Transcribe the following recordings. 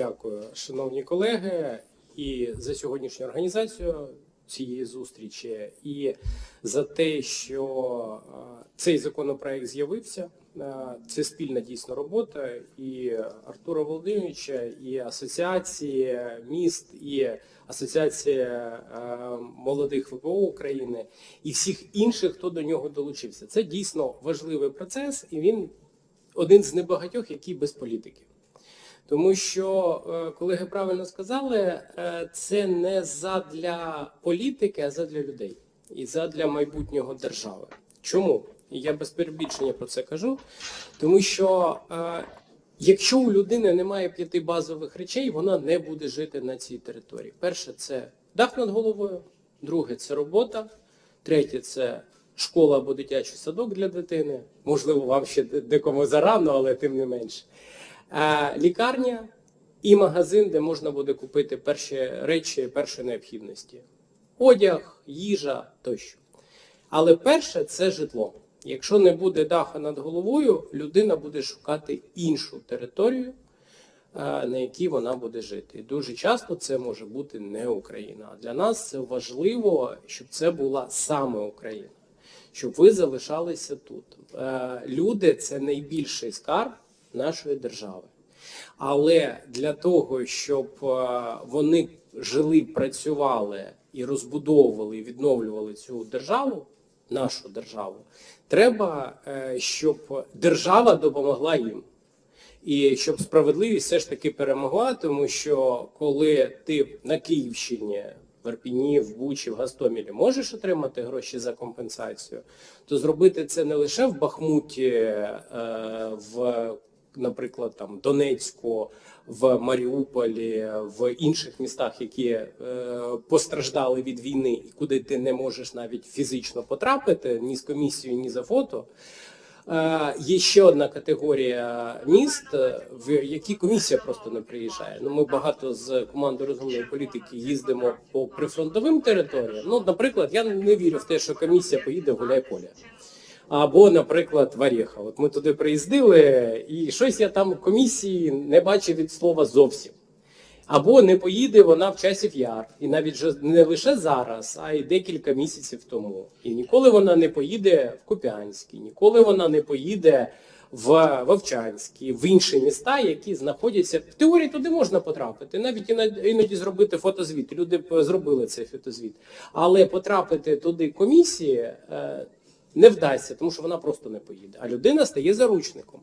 дякую, шановні колеги, і за сьогоднішню організацію цієї зустрічі, і за те, що цей законопроект з'явився. Це спільна дійсно робота і Артура Володимировича, і асоціації міст, і асоціація молодих ВПО України, і всіх інших, хто до нього долучився. Це дійсно важливий процес, і він один з небагатьох, який без політики. Тому що е, колеги правильно сказали, е, це не задля політики, а задля людей і задля майбутнього держави. Чому? Я без перебільшення про це кажу. Тому що е, якщо у людини немає п'яти базових речей, вона не буде жити на цій території. Перше це дах над головою, друге це робота, третє це школа або дитячий садок для дитини. Можливо, вам ще декому зарано, але тим не менше. Е, Лікарня і магазин, де можна буде купити перші речі першої необхідності: одяг, їжа тощо. Але перше це житло. Якщо не буде даха над головою, людина буде шукати іншу територію, е, на якій вона буде жити. Дуже часто це може бути не Україна. А для нас це важливо, щоб це була саме Україна, щоб ви залишалися тут. Е, Люди це найбільший скарб нашої держави. Але для того, щоб е, вони жили, працювали і розбудовували, і відновлювали цю державу, нашу державу, треба, е, щоб держава допомогла їм. І щоб справедливість все ж таки перемогла, тому що коли ти на Київщині, в Арпіні, в Бучі, в Гастомілі можеш отримати гроші за компенсацію, то зробити це не лише в Бахмуті, е, в, наприклад, там Донецьку, в Маріуполі, в інших містах, які е, постраждали від війни, і куди ти не можеш навіть фізично потрапити ні з комісією, ні за фото. Е, Є ще одна категорія міст, е, в які комісія просто не приїжджає. Ну, ми багато з командою розумної політики їздимо по прифронтовим територіям. Ну, наприклад, я не вірю в те, що комісія поїде в Гуляйполя. Або, наприклад, в Орєха. От ми туди приїздили, і щось я там комісії не бачив від слова зовсім. Або не поїде вона в часів яр, і навіть не лише зараз, а й декілька місяців тому. І ніколи вона не поїде в Куп'янський, ніколи вона не поїде в Вовчанський, в інші міста, які знаходяться. В теорії туди можна потрапити, навіть іноді зробити фотозвіт. Люди зробили цей фотозвіт. Але потрапити туди комісії е, не вдасться, тому що вона просто не поїде. А людина стає заручником.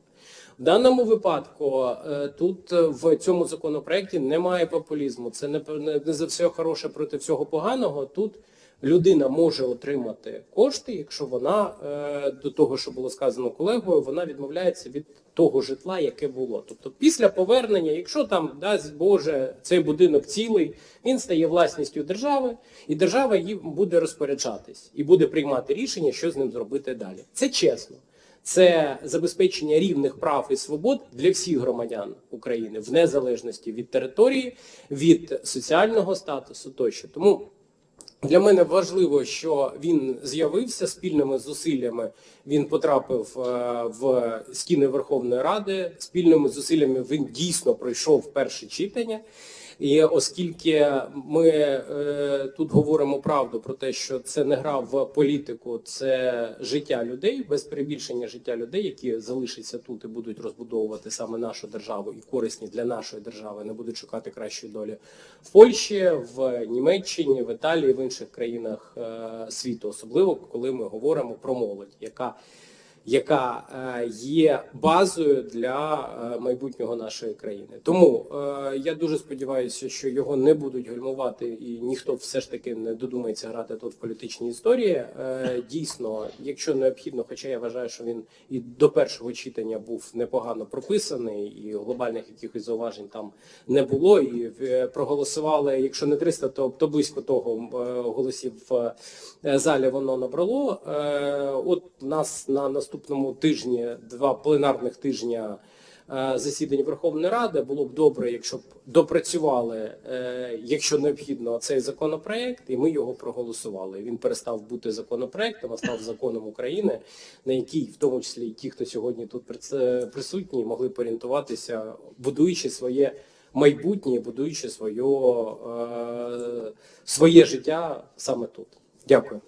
В даному випадку е, тут е, в цьому законопроекті немає популізму. Це не, не, за все хороше проти всього поганого. Тут людина може отримати кошти, якщо вона е, до того, що було сказано колегою, вона відмовляється від того житла, яке було. Тобто після повернення, якщо там дасть Боже цей будинок цілий, він стає власністю держави, і держава їм буде розпоряджатись і буде приймати рішення, що з ним зробити далі. Це чесно. Це забезпечення рівних прав і свобод для всіх громадян України в незалежності від території, від соціального статусу тощо. Тому для мене важливо, що він з'явився спільними зусиллями. Він потрапив е, в стіни Верховної Ради. Спільними зусиллями він дійсно пройшов перше читання. І оскільки ми е, тут говоримо правду про те, що це не гра в політику, це життя людей, без перебільшення життя людей, які залишаться тут і будуть розбудовувати саме нашу державу і корисні для нашої держави, не будуть шукати кращої долі в Польщі, в Німеччині, в Італії, в інших країнах е, світу, особливо коли ми говоримо про молодь, яка яка е, є базою для е, майбутнього нашої країни. Тому е, я дуже сподіваюся, що його не будуть гальмувати і ніхто все ж таки не додумається грати тут в політичні історії. Дійсно, якщо необхідно, хоча я вважаю, що він і до першого читання був непогано прописаний, і глобальних якихось зауважень там не було. І проголосували, якщо не 300, то, то близько того голосів в залі воно набрало. От нас на наступному тижні, два пленарних тижня е, засідань Верховної Ради було б добре, якщо б допрацювали, е, якщо необхідно, цей законопроект, і ми його проголосували. Він перестав бути законопроектом, а став законом України, на який, в тому числі і ті, хто сьогодні тут прис- присутні, могли б орієнтуватися, будуючи своє майбутнє, будуючи своє, е, своє життя саме тут. Дякую.